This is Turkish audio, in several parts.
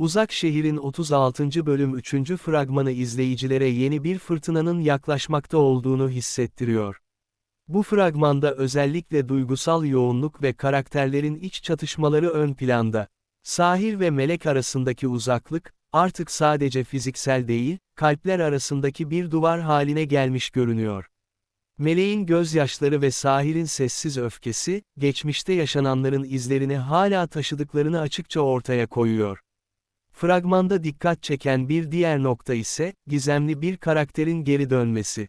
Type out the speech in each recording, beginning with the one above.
Uzak Şehir'in 36. bölüm 3. fragmanı izleyicilere yeni bir fırtınanın yaklaşmakta olduğunu hissettiriyor. Bu fragmanda özellikle duygusal yoğunluk ve karakterlerin iç çatışmaları ön planda. Sahir ve melek arasındaki uzaklık, artık sadece fiziksel değil, kalpler arasındaki bir duvar haline gelmiş görünüyor. Meleğin gözyaşları ve Sahir'in sessiz öfkesi, geçmişte yaşananların izlerini hala taşıdıklarını açıkça ortaya koyuyor. Fragmanda dikkat çeken bir diğer nokta ise, gizemli bir karakterin geri dönmesi.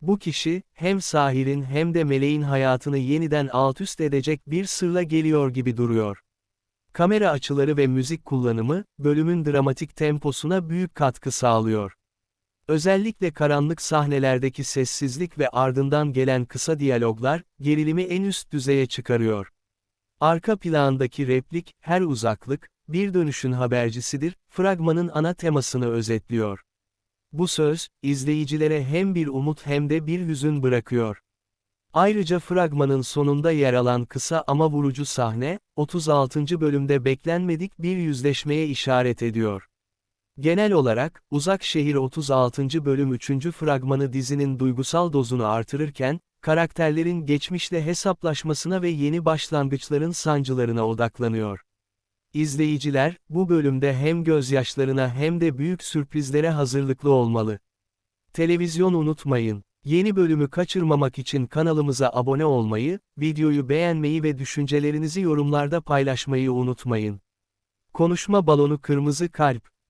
Bu kişi, hem Sahir'in hem de Meleğin hayatını yeniden altüst edecek bir sırla geliyor gibi duruyor. Kamera açıları ve müzik kullanımı, bölümün dramatik temposuna büyük katkı sağlıyor. Özellikle karanlık sahnelerdeki sessizlik ve ardından gelen kısa diyaloglar, gerilimi en üst düzeye çıkarıyor. Arka plandaki replik, her uzaklık, bir dönüşün habercisidir, fragmanın ana temasını özetliyor. Bu söz, izleyicilere hem bir umut hem de bir hüzün bırakıyor. Ayrıca fragmanın sonunda yer alan kısa ama vurucu sahne, 36. bölümde beklenmedik bir yüzleşmeye işaret ediyor. Genel olarak, Uzak Şehir 36. bölüm 3. fragmanı dizinin duygusal dozunu artırırken, karakterlerin geçmişle hesaplaşmasına ve yeni başlangıçların sancılarına odaklanıyor. İzleyiciler, bu bölümde hem gözyaşlarına hem de büyük sürprizlere hazırlıklı olmalı. Televizyon unutmayın. Yeni bölümü kaçırmamak için kanalımıza abone olmayı, videoyu beğenmeyi ve düşüncelerinizi yorumlarda paylaşmayı unutmayın. Konuşma balonu kırmızı kalp